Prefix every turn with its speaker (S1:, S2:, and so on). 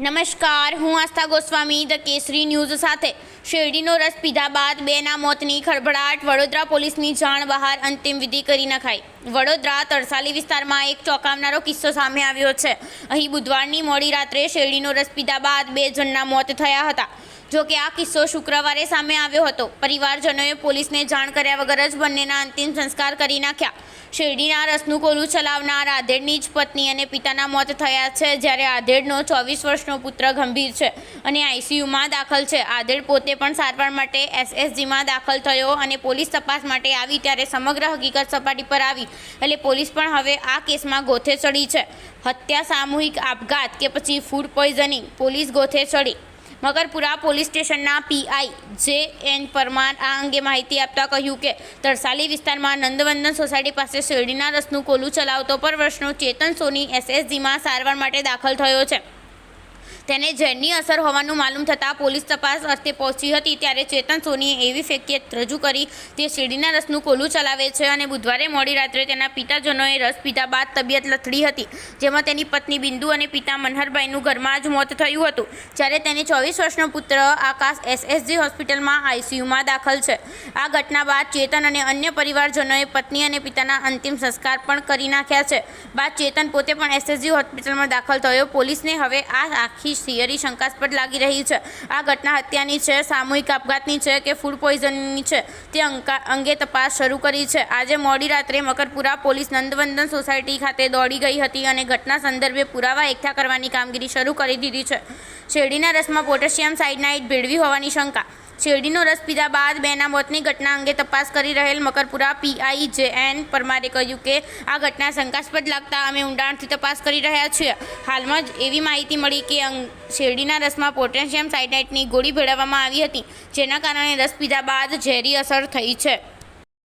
S1: નમસ્કાર હું Astha Goswami the Kesari news સાથે. શેરડીનો રસ પીધા બાદ બેના મોતની ખળભળાટ, વડોદરા પોલીસની જાણ બહાર અંતિમ વિધિ કરી નખાઈ. વડોદરા તરસાલી વિસ્તારમાં એક ચોંકાવનારો કિસ્સો સામે આવ્યો છે. અહીં બુધવારની મોડી રાત્રે શેરડીનો રસ પીધા બાદ બે જણના મોત થયા હતા. જો કે આ કિસ્સો શુક્રવારે સામે આવ્યો હતો. પરિવારજનોએ પોલીસને જાણ કર્યા વગર જ બંનેના અંતિમ સંસ્કાર કરી નાખ્યા. શેરડીના રસનું કોલું ચલાવનાર આધેડની જ પત્ની અને પિતાના મોત થયા છે, જ્યારે આધેડનો ચોવીસ વર્ષનો પુત્ર ગંભીર છે અને આઈસીયુમાં દાખલ છે. આધેડ પોતે પણ સારવાર માટે એસએસજીમાં દાખલ થયો અને પોલીસ તપાસ માટે આવી ત્યારે સમગ્ર હકીકત સપાટી પર આવી. એટલે પોલીસ પણ હવે આ કેસમાં ગોથે ચડી છે. હત્યા, સામૂહિક આપઘાત કે પછી ફૂડ પોઈઝનિંગ પોલીસ ગોથે ચડી મગરપુરા પોલીસ સ્ટેશનના પીઆઈ જે એન પરમાર આ અંગે માહિતી આપતા કહ્યું કે, તરસાલી વિસ્તારમાં નંદવંદન સોસાયટી પાસે શેરડીના રસનું કોલું ચલાવતો પર વર્ષનો ચેતન સોની એસએસજીમાં સારવાર માટે દાખલ થયો છે. તેને ઝેરની અસર હોવાનું માલુમ થતાં પોલીસ તપાસ અર્થે પહોંચી હતી ત્યારે ચેતન સોનીએ એવી ફેકિયત રજૂ કરી તે શેરડીના રસનું કોલું ચલાવે છે અને બુધવારે મોડી રાત્રે તેના પિતાજનોએ રસ પીધા બાદ તબિયત લથડી હતી, જેમાં તેની પત્ની બિંદુ અને પિતા મનહરભાઈનું ઘરમાં જ મોત થયું હતું, જ્યારે તેને ચોવીસ વર્ષનો પુત્ર આકાશ એસએસજી હોસ્પિટલમાં આઈસીયુમાં દાખલ છે. આ ઘટના બાદ ચેતન અને અન્ય પરિવારજનોએ પત્ની અને પિતાના અંતિમ સંસ્કાર પણ કરી નાખ્યા છે. બાદ ચેતન પોતે પણ એસએસજી હોસ્પિટલમાં દાખલ થયો. પોલીસને હવે આ આખી થિયરી શંકાસ્પદ લાગી રહી છે. આ ઘટના હત્યાની છે, સામૂહિક આપઘાતની છે કે ફૂડ પોઈઝનની છે તે અંગે તપાસ શરૂ કરી છે. આજે મોડી રાત્રે મકરપુરા પોલીસ નંદવંદન સોસાયટી ખાતે દોડી ગઈ હતી અને ઘટના સંદર્ભે પુરાવા એકઠા કરવાની કામગીરી શરૂ કરી દીધી છે. શેરડીના રસમાં પોટેશિયમ સાઇડનાઇટ ભેળવી હોવાની શંકા શેરડીનો રસ પીધા બાદ બેના મોતની ઘટના અંગે તપાસ કરી રહેલ મકરપુરા પીઆઈ જે એન પરમારે કહ્યું કે આ ઘટના શંકાસ્પદ લાગતા અમે ઊંડાણથી તપાસ કરી રહ્યા છીએ. હાલમાં જ એવી માહિતી મળી કે શેરડીના રસમાં પોટેશિયમ સાઇનાઇડની ગોળી ભેળવવામાં આવી હતી, જેના કારણે રસ પીધા બાદ ઝેરી અસર થઈ છે.